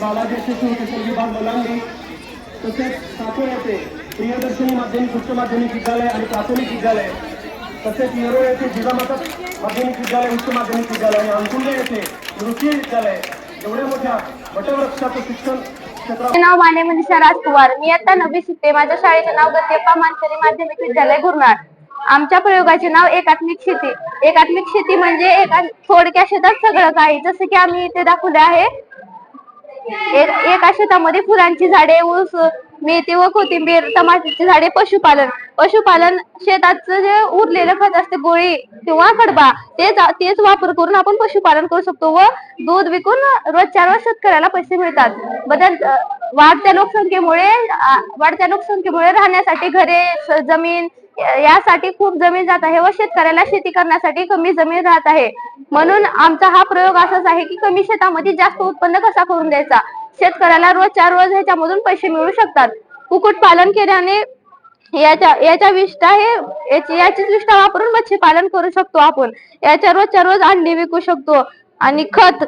बालाजी शिशु विभाग मुलांनी तसेच साकोर येथे प्रियदर्शनी माध्यमिक उच्च माध्यमिक विद्यालय आणि प्राथमिक विद्यालय तसेच येरो येथे जिजामाता माध्यमिक विद्यालय उच्च माध्यमिक विद्यालय आणि अंकुल्य येथे नृत्य विद्यालय. एवढ्या मोठ्या वटवृक्षाचं शिक्षण नाव माने मनीषा राजकुमार मी आता नवी शिकते माझ्या शाळेचे नाव गत्यप्पा मानकरी माध्यमिक विद्यालय गुरनाळ आमच्या प्रयोगाचे नाव एकात्मिक शेती. एकात्मिक शेती म्हणजे एका थोडक्या शेतात सगळं काही. जसं की आम्ही इथे दाखवले आहे. एका शेतामध्ये फुलांची झाडे ऊस मेथी व कोथिंबीर टमाट्याची झाडे पशुपालन. पशुपालन शेताचं जे उरलेलं खत असते गोळी किंवा कडबा तेच तेच वापर करून आपण पशुपालन करू शकतो व दूध विकून रोजच्या रोज शेतकऱ्याला पैसे मिळतात. बदल वाढत्या लोकसंख्येमुळे वाढत्या लोकसंख्येमुळे राहण्यासाठी घरे जमीन यासाठी खूप जमीन जात आहे व शेतकऱ्याला शेती करण्यासाठी कमी जमीन राहत आहे. म्हणून आमचा हा प्रयोग असाच आहे की कमी शेतामध्ये जास्त उत्पन्न कसा करून द्यायचा? शेतकऱ्याला रोजच्या रोज ह्याच्यामधून पैसे मिळू शकतात. कुक्कुट पालन केल्याने याच्या याच्या विष्ठा हे याची याचीच विष्ठा वापरून मच्छी पालन करू शकतो आपण. याच्या रोजच्या रोज अंडी विकू शकतो आणि खत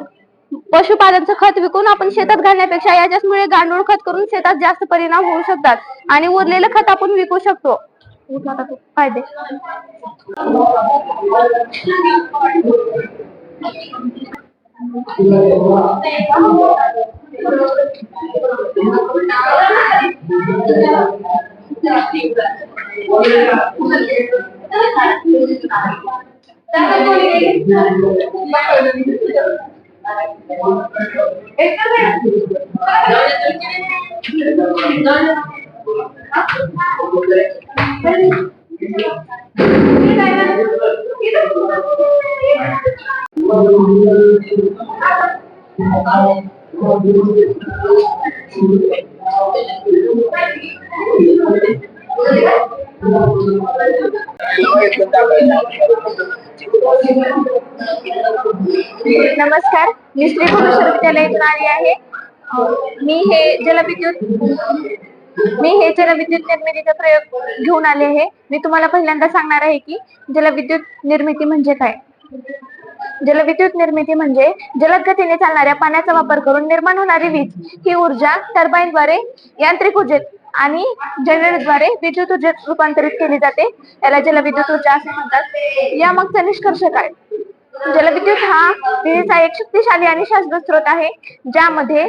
पशुपालनचं खत विकून आपण शेतात घालण्यापेक्षा याच्याचमुळे गांडूळ खत करून शेतात जास्त परिणाम होऊ शकतात आणि उरलेलं खत आपण विकू शकतो. Última da Vai, deixa. नमस्कार. मी श्री भुवनेश्वर विद्यालयातून आली आहे. मी हे जलविद्युत मी हे जलविद्युत निर्मितीचा प्रयोग घेऊन आले आहे मी तुम्हाला पहिल्यांदा सांगणार आहे की जलविद्युत निर्मिती म्हणजे काय? जलविद्युत निर्मिती म्हणजे जलद गतीने चालणाऱ्या पाण्याचा वापर करून निर्माण होणारी वीज ही ऊर्जा टर्बाईनद्वारे यांत्रिक ऊर्जेत आणि जनरेटरद्वारे विद्युत ऊर्जेत रूपांतरित केली जाते. याला जलविद्युत ऊर्जा असे म्हणतात. या मागचा निष्कर्ष काय? जलविद्युत हा विजेचा एक शक्तिशाली आणि शाश्वत स्रोत आहे ज्यामध्ये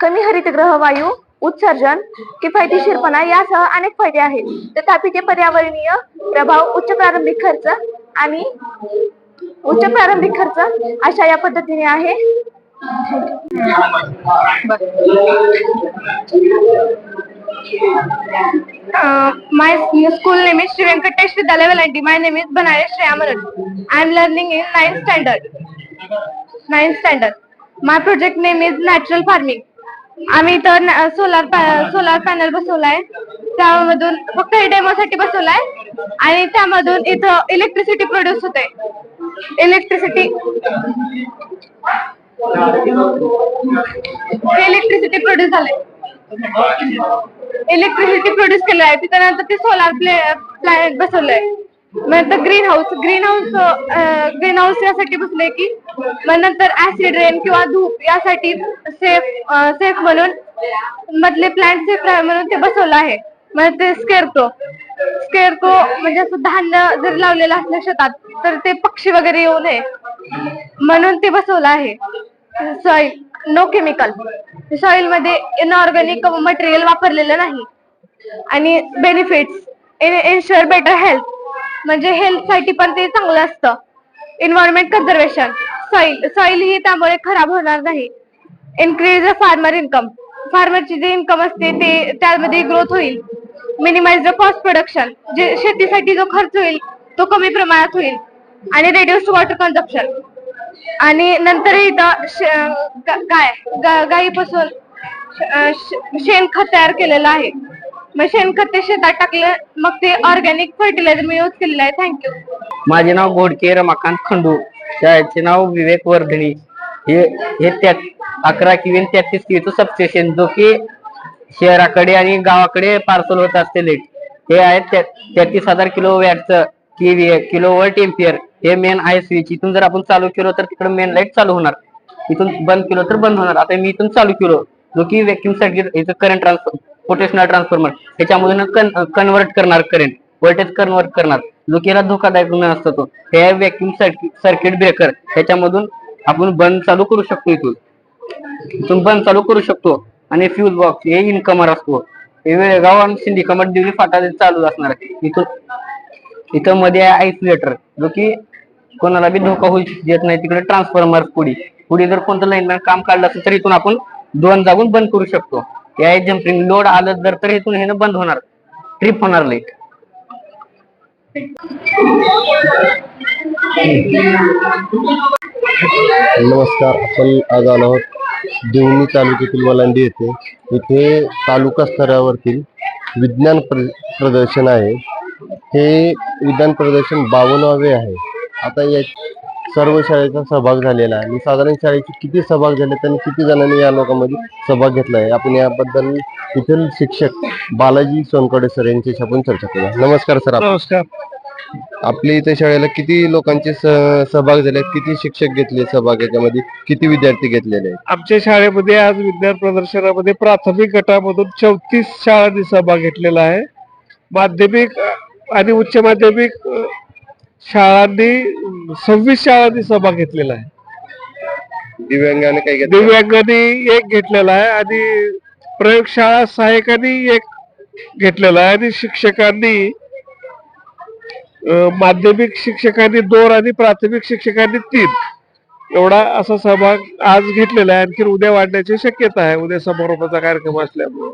कमी हरितगृह वायू उत्सर्जन किफायतीशीरपणा यासह अनेक फायदे आहेत. तथापि ते पर्यावरणीय प्रभाव उच्च प्रारंभिक खर्च आणि उच्च प्रारंभिक खर्च अशा या पद्धतीने आहे. My school name is Shri Venkatesh Vidyalaya वेलांटी my name is Banare Shreya मरण I am learning in ninth standard ninth standard my project name is natural farming आम्ही इथं सोलार सोलार पॅनल बसवलाय. त्यामधून फक्त हे डेमोसाठी बसवलाय. आणि त्यामधून इथं इलेक्ट्रिसिटी प्रोड्यूस होते इलेक्ट्रिसिटी इलेक्ट्रिसिटी प्रोड्यूस झाले इलेक्ट्रिसिटी प्रोड्यूस केलं आहे त्याच्यानंतर ते सोलार प्लॅनेट बसवलंय. मग नंतर green house green house green house यासाठी बसले की मग नंतर ऍसिड रेन किंवा धूप यासाठी सेफ सेफ म्हणून मधले प्लांट सेफ राहावे म्हणून ते बसवलं आहे. मग ते स्केअरक्रो स्केअरक्रो म्हणजे असं धान्य जर लावलेलं असलं शेतात तर ते पक्षी वगैरे येऊ नये म्हणून ते बसवलं आहे. सॉइल नो केमिकल सॉइलमध्ये इनऑर्गॅनिक मटेरियल वापरलेलं नाही. आणि बेनिफिट्स इन्शुअर बेटर हेल्थ म्हणजे हेल्थसाठी पण ते चांगलं असतं. एन्व्हायरमेंट कन्झर्वेशन सॉइल सॉइल ही त्यामुळे खराब होणार नाही. इन्क्रीज फार्मर इन्कम फार्मरची जे इन्कम असते ते त्यामध्ये ग्रोथ होईल. मिनिमाइज द कॉस्ट प्रोडक्शन जे शेतीसाठी जो खर्च होईल तो कमी प्रमाणात होईल. आणि रेड्युस वॉटर कन्झप्शन आणि नंतर इथं गाय गा- गायीपासून श- शेणखत तयार केलेलं आहे. मग शेणखत ते शेतात टाकलं मग ते ऑर्गॅनिक फर्टिलायझर मी यूज केलेलं आहे. थँक्यू माझे नाव घोडके रमाकांत खंडू. शाळेचे नाव विवेक वर्धणी हे हे त्या अकरा किवी तेहतीस किवीचं सबस्टेशन जो की शहराकडे आणि गावाकडे पार्सल होत असते लेट हे आहे तेहतीस हजार किलो वॅटचं किवी किलो वोल्ट एम्पियर हे मेन आहे स्विच इथून जर आपण चालू केलं तर तिकडे मेन लाइट चालू होणार. इथून बंद केलो तर बंद होणार. आता मी इथून चालू केलो. जो की व्हॅक्युम सर्किट याचं करंट ट्रान्सफर पोटेशनल ट्रान्सफॉर्मर ह्याच्यामधून कन्वर्ट करणार करंट व्होल्टेज कन्वर्ट करणार. जो धोकादायक न असतो तो. हे व्हॅक्युम सर्किट ब्रेकर ह्याच्यामधून आपण बंद चालू करू शकतो इथून. इथून बंद चालू करू शकतो. आणि फ्यूज बॉक्स हे इनकमर असतो. हे वेळगाव आणि कमर दिवली फाटा चालू असणार इथून इथं मध्ये आहे आयसोलेटर जो की कोणाला बी धोका होऊ देत नाही. तिकडे ट्रान्सफॉर्मर पुढे. पुढे जर कोणतं लाईन काम काढलं असेल तर इथून आपण दोन जागून बंद करू शकतो. या जम्पिंग लोड आलं जर तर इथून हे बंद होणार. ट्रिप होणार लाइट नमस्कार आपण आज आलो आहोत देवणी तालुक्यातील वलांडी येथे. इथे तालुका स्तरावरतील विज्ञान प्र- प्रदर्शन आहे. हे विज्ञान प्रदर्शन बावन्नावे आहे. आता या सर्व शाळेचा सहभाग झालेला आहे. आणि साधारण शाळेचे किती सहभाग झाले आणि किती जणांनी या लोकांमध्ये सहभाग घेतला आहे? आपण याबद्दल इथील शिक्षक बालाजी सोनकडे सर यांच्याशी आपण चर्चा करूया. नमस्कार सर आप- नमस्कार. आपल्या इथे शाळेला किती लोकांचे सह- सहभाग झाले? किती शिक्षक घेतले सहभाग याच्यामध्ये? किती विद्यार्थी घेतलेले आहेत? आमच्या शाळेमध्ये आज विज्ञान प्रदर्शनामध्ये प्राथमिक गटामधून चौतीस शाळांनी सहभाग घेतलेला आहे. माध्यमिक आणि उच्च माध्यमिक शाळांनी सव्वीस शाळांनी सहभाग घेतलेला आहे दिव्यांगाने काही घेतलं दिव्यांगांनी एक घेतलेला आहे आणि प्रयोगशाळा सहाय्यकांनी एक घेतलेला आहे आणि शिक्षकांनी अ, माध्यमिक शिक्षकांनी दोन आणि प्राथमिक शिक्षकांनी तीन. एवढा असा सहभाग आज घेतलेला आहे. आणखी उद्या वाढण्याची शक्यता आहे. उद्या समारोपाचा कार्यक्रम असल्यामुळे.